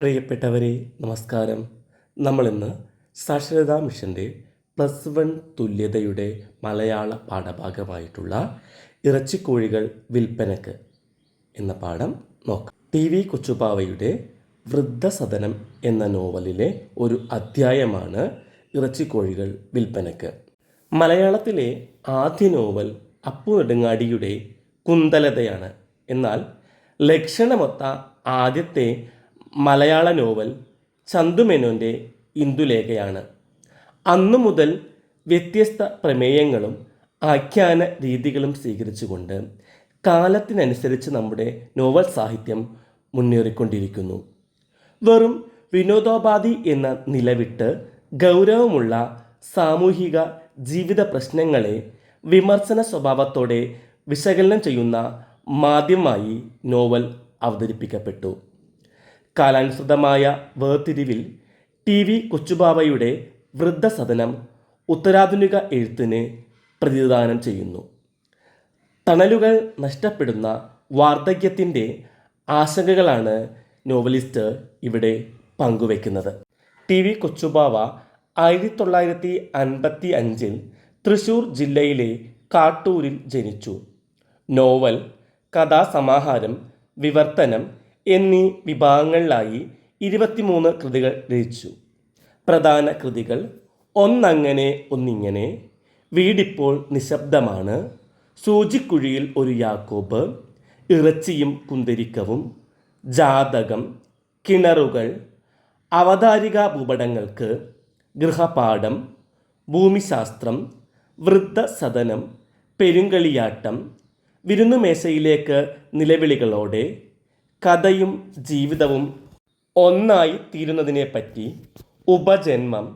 പ്രിയപ്പെട്ടവരെ നമസ്കാരം. നമ്മളിന്ന് സാക്ഷരതാ മിഷന്റെ പ്ലസ് വൺ തുല്യതയുടെ മലയാള പാഠഭാഗമായിട്ടുള്ള ഇറച്ചിക്കോഴികൾ വിൽപ്പനക്ക് എന്ന പാഠം നോക്കാം. ടി വി കൊച്ചുപാവയുടെ വൃദ്ധസദനം എന്ന നോവലിലെ ഒരു അധ്യായമാണ് ഇറച്ചിക്കോഴികൾ വിൽപ്പനക്ക്. മലയാളത്തിലെ ആദ്യ നോവൽ അപ്പു നെടുങ്ങാടിയുടെ കുന്തലതയാണ്. എന്നാൽ ലക്ഷണമൊത്ത ആദ്യത്തെ മലയാള നോവൽ ചന്തുമേനോന്റെ ഇന്ദുലേഖയാണ്. അന്നു മുതൽ വ്യത്യസ്ത പ്രമേയങ്ങളും ആഖ്യാന രീതികളും സ്വീകരിച്ചുകൊണ്ട് കാലത്തിനനുസരിച്ച് നമ്മുടെ നോവൽ സാഹിത്യം മുന്നേറിക്കൊണ്ടിരിക്കുന്നു. വെറും വിനോദോപാധി എന്ന നിലവിട്ട് ഗൗരവമുള്ള സാമൂഹിക ജീവിത പ്രശ്നങ്ങളെ വിമർശന സ്വഭാവത്തോടെ വിശകലനം ചെയ്യുന്ന മാധ്യമമായി നോവൽ അവതരിപ്പിക്കപ്പെട്ടു. കാലാനുസൃതമായ വേർതിരിവിൽ ടി വി കൊച്ചുബാവയുടെ വൃദ്ധസദനം ഉത്തരാധുനിക എഴുത്തിന് പ്രതിദാനം ചെയ്യുന്നു. തണലുകൾ നഷ്ടപ്പെടുന്ന വാർദ്ധക്യത്തിന്റെ ആശങ്കകളാണ് നോവലിസ്റ്റ് ഇവിടെ പങ്കുവെക്കുന്നത്. ടി വി കൊച്ചുബാവ ആയിരത്തി തൊള്ളായിരത്തി അൻപത്തി അഞ്ചിൽ തൃശൂർ ജില്ലയിലെ കാട്ടൂരിൽ ജനിച്ചു. നോവൽ കഥാസമാഹാരം വിവർത്തനം എന്നീ വിഭാഗങ്ങളിലായി ഇരുപത്തിമൂന്ന് കൃതികൾ രചിച്ചു. പ്രധാന കൃതികൾ ഒന്നങ്ങനെ ഒന്നിങ്ങനെ വീടിപ്പോൾ നിശബ്ദമാണ് സൂചിക്കുഴിയിൽ ഒരു യാക്കോബ് ഇറച്ചിയും കുന്തിരിക്കവും ജാതകം കിണറുകൾ അവതാരിക ഭൂപടങ്ങൾക്ക് ഗൃഹപാഠം ഭൂമിശാസ്ത്രം വൃദ്ധസദനം പെരുങ്കളിയാട്ടം വിരുന്നുമേശയിലേക്ക് നിലവിളികളോടെ കഥയും ജീവിതവും ഒന്നായി തീരുന്നതിനെപ്പറ്റി ഉപജന്മം.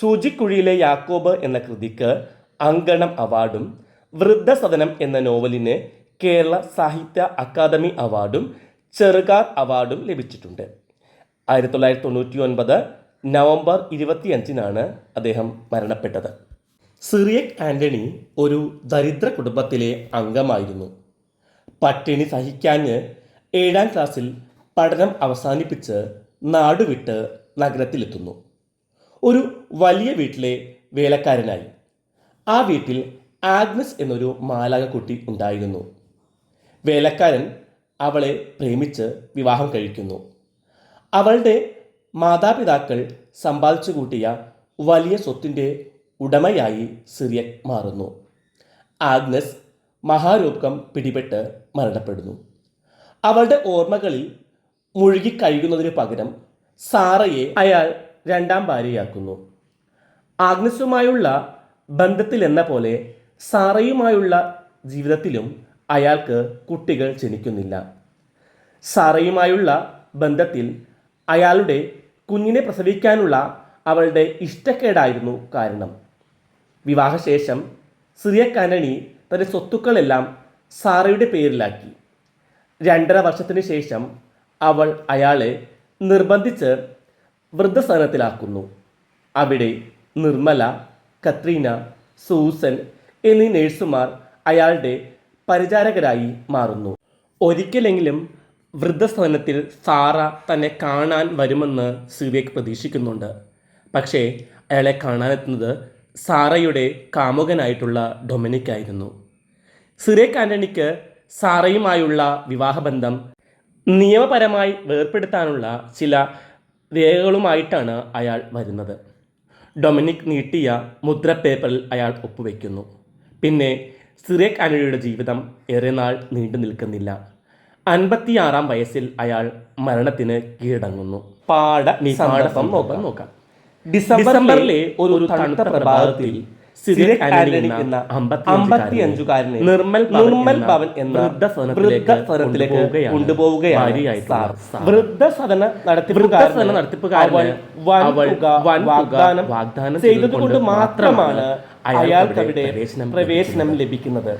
സൂചിക്കുഴിയിലെ യാക്കോബ് എന്ന കൃതിക്ക് അങ്കണം അവാർഡും വൃദ്ധസദനം എന്ന നോവലിന് കേരള സാഹിത്യ അക്കാദമി അവാർഡും ചെറുകാർ അവാർഡും ലഭിച്ചിട്ടുണ്ട്. ആയിരത്തി തൊള്ളായിരത്തി തൊണ്ണൂറ്റി ഒൻപത് നവംബർ ഇരുപത്തിയഞ്ചിനാണ് അദ്ദേഹം മരണപ്പെട്ടത്. സിറിയക് ആന്റണി ഒരു ദരിദ്ര കുടുംബത്തിലെ അംഗമായിരുന്നു. പട്ടിണി സഹിക്കാഞ്ഞ് ഏഴാം ക്ലാസ്സിൽ പഠനം അവസാനിപ്പിച്ച് നാടുവിട്ട് നഗരത്തിലെത്തുന്നു. ഒരു വലിയ വീട്ടിലെ വേലക്കാരനായി. ആ വീട്ടിൽ ആഗ്നസ് എന്നൊരു മാലാകക്കുട്ടി ഉണ്ടായിരുന്നു. വേലക്കാരൻ അവളെ പ്രേമിച്ച് വിവാഹം കഴിക്കുന്നു. അവളുടെ മാതാപിതാക്കൾ സമ്പാദിച്ചു കൂട്ടിയ വലിയ സ്വത്തിന്റെ ഉടമയായി സിറിയക് മാറുന്നു. ആഗ്നസ് മഹാരോഗം പിടിപെട്ട് മരണപ്പെടുന്നു. അവളുടെ ഓർമ്മകളിൽ മുഴുകി കഴിയുന്നതിന് പകരം സാറയെ അയാൾ രണ്ടാം ഭാര്യയാക്കുന്നു. ആഗ്നസുമായുള്ള ബന്ധത്തിൽ എന്ന പോലെ സാറയുമായുള്ള ജീവിതത്തിലും അയാൾക്ക് കുട്ടികൾ ജനിക്കുന്നില്ല. സാറയുമായുള്ള ബന്ധത്തിൽ അയാളുടെ കുഞ്ഞിനെ പ്രസവിക്കാനുള്ള അവളുടെ ഇഷ്ടക്കേടായിരുന്നു കാരണം. വിവാഹശേഷം സിറിയക്കാനണി തന്റെ സ്വത്തുക്കളെല്ലാം സാറയുടെ പേരിലാക്കി. രണ്ടര വർഷത്തിന് ശേഷം അവൾ അയാളെ നിർബന്ധിച്ച് വൃദ്ധസ്ഥാനത്തിലാക്കുന്നു. അവിടെ നിർമ്മല കത്രീന സൂസൻ എന്നീ നേഴ്സുമാർ അയാളുടെ പരിചാരകരായി മാറുന്നു. ഒരിക്കലെങ്കിലും വൃദ്ധസ്ഥാനത്തിൽ സാറ തന്നെ കാണാൻ വരുമെന്ന് സിവിയക്ക് പ്രതീക്ഷിക്കുന്നുണ്ട്. പക്ഷേ അയാളെ കാണാനെത്തുന്നത് സാറയുടെ കാമുകനായിട്ടുള്ള ഡൊമിനിക് ആയിരുന്നു സിറേക്ക് ആന്റണിക്ക് സാറയുമായുള്ള വിവാഹബന്ധം നിയമപരമായി വേർപ്പെടുത്താനുള്ള ചില രേഖകളുമായിട്ടാണ് അയാൾ വരുന്നത്. ഡൊമിനിക് നീട്ടിയ മുദ്ര പേപ്പറിൽ അയാൾ ഒപ്പുവെക്കുന്നു. പിന്നെ സിറിയക് ആന്റണിയുടെ ജീവിതം ഏറെ നാൾ നീണ്ടു നിൽക്കുന്നില്ല. അൻപത്തിയാറാം വയസ്സിൽ അയാൾ മരണത്തിന് കീഴടങ്ങുന്നു. പാട നോക്കാം. ഡിസംബറിലെ ഒരു തണുത്ത പ്രഭാതത്തിൽ എന്ന അമ്പത്തിയഞ്ചുകാരനെ നിർമ്മൽ നിർമ്മൽ ഭവൻ എന്ന വൃദ്ധസദനത്തിലേക്ക് കൊണ്ടുപോവുകയാണ് സാർ. വൃദ്ധസദന നടത്തിപ്പുകാരൻ വാഗ്ദാനം ചെയ്തതുകൊണ്ട് മാത്രമാണ് അയാൾക്കവിടെ പ്രവേശനം ലഭിക്കുന്നത്.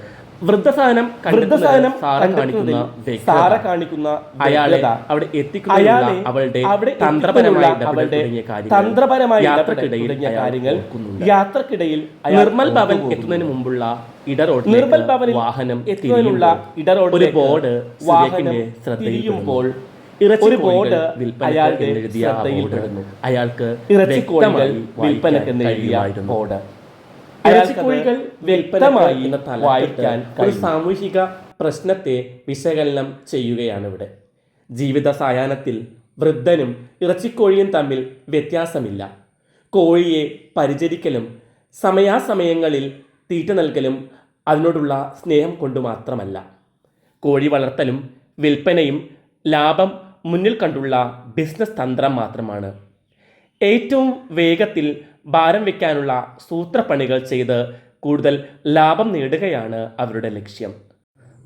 വൃദ്ധസാധനം വൃദ്ധസാധനം കാണിക്കുന്ന സാറ കാണിക്കുന്ന അയാളെ അവിടെ എത്തിക്കുന്ന അവളുടെ തന്ത്രപരമായ അവളുടെ തന്ത്രപരമായ യാത്രക്കിടയിൽ കാര്യങ്ങൾ യാത്രക്കിടയിൽ നിർമ്മൽ ഭവൻ എത്തുന്നതിന് മുമ്പുള്ള ഇടറോഡ് നിർമ്മൽ ഭവൻ വാഹനം എത്തുന്നതിനുള്ള ഇടറോഡ് ഒരു ബോർഡ് വാഹനം തിരിയുമ്പോൾ ഒരു ബോർഡ് അയാളുടെ ശ്രദ്ധയിൽപ്പെടുന്നു. അയാൾക്ക് ഇറച്ചിക്കോഴികൾ വിൽപ്പനക്കെന്ന് എഴുതിയ ബോർഡ്. ഇറച്ചിക്കോഴികൾ വ്യക്തമായി വായിക്കാൻ ഒരു സാമൂഹിക പ്രശ്നത്തെ വിശകലനം ചെയ്യുകയാണ് ഇവിടെ. ജീവിത സായാഹ്നത്തിൽ വൃദ്ധനും ഇറച്ചിക്കോഴിയും തമ്മിൽ വ്യത്യാസമില്ല. കോഴിയെ പരിചരിക്കലും സമയാസമയങ്ങളിൽ തീറ്റ നൽകലും അതിനോടുള്ള സ്നേഹം കൊണ്ട് മാത്രമല്ല. കോഴി വളർത്തലും വിൽപ്പനയും ലാഭം മുന്നിൽ കണ്ടുള്ള ബിസിനസ് തന്ത്രം മാത്രമാണ്. ഏറ്റവും വേഗത്തിൽ ഭാരം വയ്ക്കാനുള്ള സൂത്രപ്പണികൾ ചെയ്ത് കൂടുതൽ ലാഭം നേടുകയാണ് അവരുടെ ലക്ഷ്യം.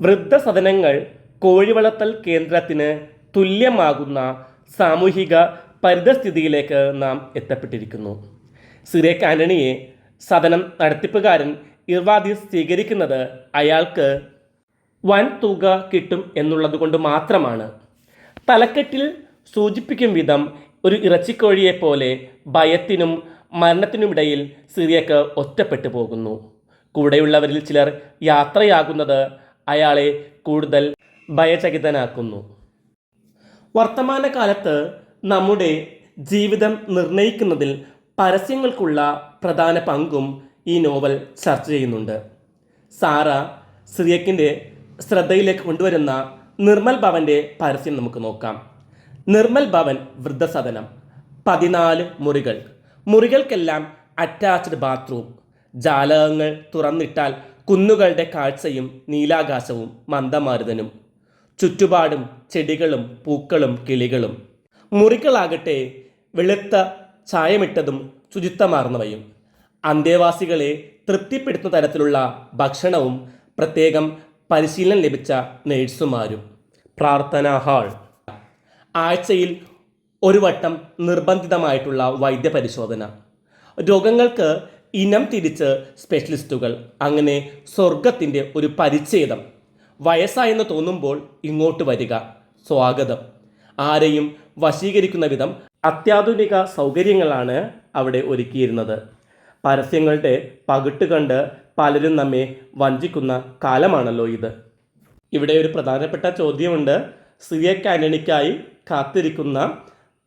വൃദ്ധസദനങ്ങൾ കോഴിവളർത്തൽ കേന്ദ്രത്തിന് തുല്യമാകുന്ന സാമൂഹിക പരിതസ്ഥിതിയിലേക്ക് നാം എത്തപ്പെട്ടിരിക്കുന്നു. സിറേക്ക് ആന്റണിയെ സദനം നടത്തിപ്പുകാരൻ ഇർവാദീസ് സ്വീകരിക്കുന്നത് അയാൾക്ക് വൻ തുക കിട്ടും എന്നുള്ളതുകൊണ്ട് മാത്രമാണ്. തലക്കെട്ടിൽ സൂചിപ്പിക്കും വിധം ഒരു ഇറച്ചിക്കോഴിയെപ്പോലെ ഭയത്തിനും മരണത്തിനുമിടയിൽ സിറിയക്ക് ഒറ്റപ്പെട്ടു പോകുന്നു. കൂടെയുള്ളവരിൽ ചിലർ യാത്രയാകുന്നത് അയാളെ കൂടുതൽ ഭയചകിതനാക്കുന്നു. വർത്തമാനകാലത്ത് നമ്മുടെ ജീവിതം നിർണയിക്കുന്നതിൽ പരസ്യങ്ങൾക്കുള്ള പ്രധാന പങ്കും ഈ നോവൽ ചർച്ച ചെയ്യുന്നുണ്ട്. സാറ സിറിയക്കിന്റെ ശ്രദ്ധയിലേക്ക് കൊണ്ടുവരുന്ന നിർമ്മൽ ഭവന്റെ പരസ്യം നമുക്ക് നോക്കാം. നിർമ്മൽ ഭവൻ വൃദ്ധസദനം. പതിനാല് മുറികൾ. മുറികൾക്കെല്ലാം അറ്റാച്ച്ഡ് ബാത്റൂം ജാലകങ്ങൾ തുറന്നിട്ടാൽ കുന്നുകളുടെ കാഴ്ചയും നീലാകാശവും മന്ദമാരുതനും. ചുറ്റുപാടും ചെടികളും പൂക്കളും കിളികളും. മുറികളാകട്ടെ വെളുത്ത ചായമിട്ടതും ശുചിത്വമാർന്നവയും. അന്തേവാസികളെ തൃപ്തിപ്പെടുത്തുന്ന തരത്തിലുള്ള ഭക്ഷണവും പ്രത്യേകം പരിശീലനം ലഭിച്ച നേഴ്സുമാരും പ്രാർത്ഥനാ ഹാൾ ആഴ്ചയിൽ ഒരു വട്ടം നിർബന്ധിതമായിട്ടുള്ള വൈദ്യപരിശോധന. രോഗങ്ങൾക്ക് ഇനം തിരിച്ച് സ്പെഷ്യലിസ്റ്റുകൾ അങ്ങനെ സ്വർഗത്തിന്റെ ഒരു പരിച്ഛേദം. വയസ്സായെന്ന് തോന്നുമ്പോൾ ഇങ്ങോട്ട് വരിക. സ്വാഗതം. ആരെയും വശീകരിക്കുന്ന വിധം അത്യാധുനിക സൗകര്യങ്ങളാണ് അവിടെ ഒരുക്കിയിരുന്നത്. പരസ്യങ്ങളുടെ പകിട്ട് കണ്ട് പലരും നമ്മെ വഞ്ചിക്കുന്ന കാലമാണല്ലോ ഇത്. ഇവിടെ ഒരു പ്രധാനപ്പെട്ട ചോദ്യമുണ്ട്. സിയ കാനണിക്കായി കാത്തിരിക്കുന്ന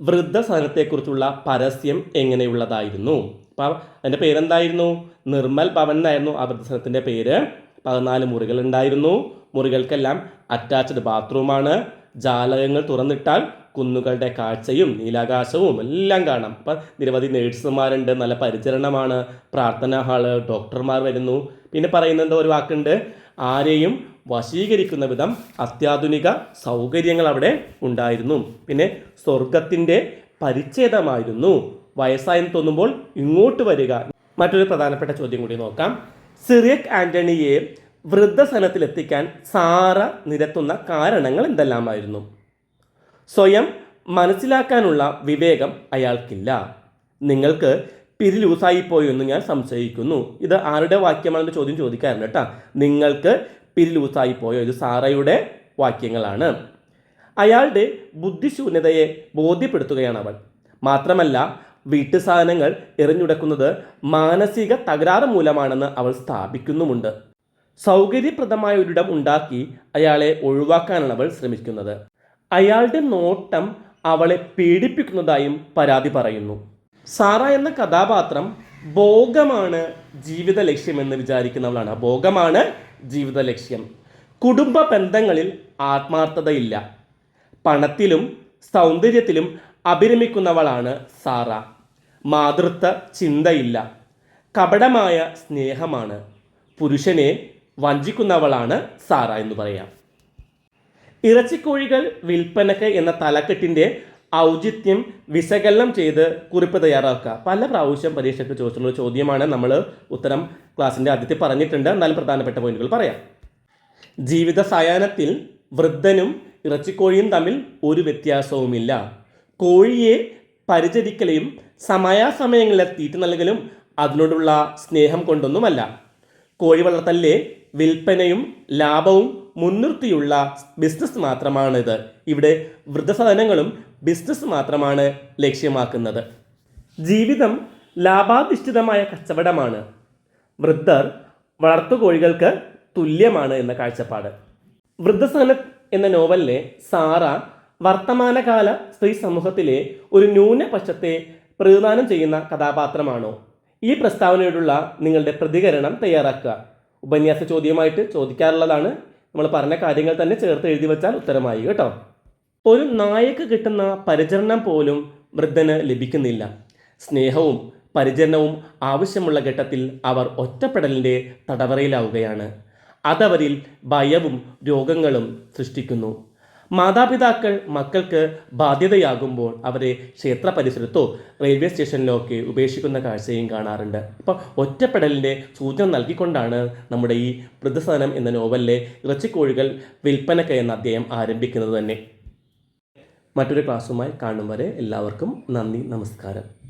വൃദ്ധസദനത്തെക്കുറിച്ചുള്ള പരസ്യം എങ്ങനെയുള്ളതായിരുന്നു? അപ്പം അതിന്റെ പേരെന്തായിരുന്നു? നിർമ്മൽ ഭവൻ എന്നായിരുന്നു ആ വൃദ്ധസദനത്തിന്റെ പേര്. പതിനാല് മുറികൾ ഉണ്ടായിരുന്നു മുറികൾക്കെല്ലാം അറ്റാച്ച്ഡ് ബാത്റൂമാണ് ജാലകങ്ങൾ തുറന്നിട്ടാൽ കുന്നുകളുടെ കാഴ്ചയും നീലാകാശവും എല്ലാം കാണാം. അപ്പം നിരവധി നേഴ്സുമാരുണ്ട്. നല്ല പരിചരണമാണ്. പ്രാർത്ഥനാ ഹാൾ ഡോക്ടർമാർ വരുന്നു. പിന്നെ പറയുന്നത് ഒരു വാക്കുണ്ട്? ആരെയും വശീകരിക്കുന്ന വിധം അത്യാധുനിക സൗകര്യങ്ങൾ അവിടെ ഉണ്ടായിരുന്നു. പിന്നെ സ്വർഗത്തിന്റെ പരിച്ഛേദമായിരുന്നു. വയസ്സായെന്ന് തോന്നുമ്പോൾ ഇങ്ങോട്ട് വരിക. മറ്റൊരു പ്രധാനപ്പെട്ട ചോദ്യം കൂടി നോക്കാം. സിറിയക് ആന്റണിയെ വൃദ്ധസനത്തിലെത്തിക്കാൻ സാറ നിരത്തുന്ന കാരണങ്ങൾ എന്തെല്ലാമായിരുന്നു? സ്വയം മനസ്സിലാക്കാനുള്ള വിവേകം അയാൾക്കില്ല. നിങ്ങൾക്ക് പിരി ലൂസായി എന്ന് ഞാൻ സംശയിക്കുന്നു. ഇത് ആരുടെ വാക്യമാണെന്ന് ചോദ്യം ചോദിക്കാറുണ്ട് കേട്ടോ. നിങ്ങൾക്ക് പിരി ലൂസായി പോയോ? ഇത് സാറയുടെ വാക്യങ്ങളാണ്. അയാളുടെ ബുദ്ധിശൂന്യതയെ ബോധ്യപ്പെടുത്തുകയാണ് അവൾ. മാത്രമല്ല വീട്ടു സാധനങ്ങൾ എറിഞ്ഞുടക്കുന്നത് മാനസിക തകരാറ് മൂലമാണെന്ന് അവൾ സ്ഥാപിക്കുന്നുമുണ്ട്. സൗകര്യപ്രദമായ ഒരിടം ഉണ്ടാക്കി അയാളെ ഒഴിവാക്കാനാണ് അവൾ ശ്രമിക്കുന്നത്. അയാളുടെ നോട്ടം അവളെ പേടിപ്പിക്കുന്നതായും പരാതി പറയുന്നു. സാറ എന്ന കഥാപാത്രം ഭോഗമാണ് ജീവിത ലക്ഷ്യമെന്ന് വിചാരിക്കുന്നവളാണ്. ഭോഗമാണ് ജീവിത ലക്ഷ്യം. കുടുംബ ബന്ധങ്ങളിൽ ആത്മാർത്ഥതയില്ല. പണത്തിലും സൗന്ദര്യത്തിലും അഭിരമിക്കുന്നവളാണ് സാറ. മാതൃത്വ ചിന്തയില്ല. കപടമായ സ്നേഹമാണ്. പുരുഷനെ വഞ്ചിക്കുന്നവളാണ് സാറ എന്ന് പറയാം. ഇറച്ചിക്കോഴികൾ വിൽപ്പനക്ക് എന്ന തലക്കെട്ടിന്റെ ഔചിത്യം വിശകലനം ചെയ്ത് കുറിപ്പ് തയ്യാറാക്കുക. പല പ്രാവശ്യം പരീക്ഷയ്ക്ക് ചോദിച്ചിട്ടുള്ള ചോദ്യമാണ് നമ്മൾ ഉത്തരം ക്ലാസ്സിന്റെ ആദ്യത്തിൽ പറഞ്ഞിട്ടുണ്ട്. എന്നാലും പ്രധാനപ്പെട്ട പോയിന്റുകൾ പറയാം. ജീവിത സായാഹ്നത്തിൽ വൃദ്ധനും ഇറച്ചിക്കോഴിയും തമ്മിൽ ഒരു വ്യത്യാസവുമില്ല. കോഴിയെ പരിചരിക്കലും സമയാസമയങ്ങളിൽ തീറ്റ നൽകലും അതിനോടുള്ള സ്നേഹം കൊണ്ടൊന്നുമല്ല. കോഴി വളർത്തലിലെ വിൽപ്പനയും ലാഭവും മുൻനിർത്തിയുള്ള ബിസിനസ് മാത്രമാണിത്. ഇവിടെ വൃദ്ധസദനങ്ങളും ബിസിനസ് മാത്രമാണ് ലക്ഷ്യമാക്കുന്നത്. ജീവിതം ലാഭാധിഷ്ഠിതമായ കച്ചവടമാണ്. വൃദ്ധർ വളർത്തുകോഴികൾക്ക് തുല്യമാണ് എന്ന കാഴ്ചപ്പാട്. വൃദ്ധസദന എന്ന നോവലിലെ സാറ വർത്തമാനകാല സ്ത്രീ സമൂഹത്തിലെ ഒരു ന്യൂനപക്ഷത്തെ പ്രതിദാനം ചെയ്യുന്ന കഥാപാത്രമാണോ? ഈ പ്രസ്താവനയോടുള്ള നിങ്ങളുടെ പ്രതികരണം തയ്യാറാക്കുക. ഉപന്യാസ ചോദ്യമായിട്ട് ചോദിക്കാറുള്ളതാണ് നമ്മൾ പറഞ്ഞ കാര്യങ്ങൾ തന്നെ ചേർത്ത് എഴുതി വെച്ചാൽ ഉത്തരമായി കേട്ടോ. ഒരു നായക്ക് കിട്ടുന്ന പരിചരണം പോലും വൃദ്ധന് ലഭിക്കുന്നില്ല. സ്നേഹവും പരിചരണവും ആവശ്യമുള്ള ഘട്ടത്തിൽ അവർ ഒറ്റപ്പെടലിന്റെ തടവറയിലാവുകയാണ്. അതവരിൽ ഭയവും രോഗങ്ങളും സൃഷ്ടിക്കുന്നു. മാതാപിതാക്കൾ മക്കൾക്ക് ബാധ്യതയാകുമ്പോൾ അവരെ ക്ഷേത്ര പരിസരത്തോ റെയിൽവേ സ്റ്റേഷനിലോ ഒക്കെ ഉപേക്ഷിക്കുന്ന കാഴ്ചയും കാണാറുണ്ട്. ഇപ്പം ഒറ്റപ്പെടലിന്റെ സൂചന നൽകിക്കൊണ്ടാണ് നമ്മുടെ ഈ വൃദ്ധസദനം എന്ന നോവലിലെ ഇറച്ചിക്കോഴികൾ വിൽപ്പനക്ക എന്ന അധ്യായം ആരംഭിക്കുന്നത് തന്നെ. മറ്റൊരു ക്ലാസ്സുമായി കാണും വരെ എല്ലാവർക്കും നന്ദി നമസ്കാരം.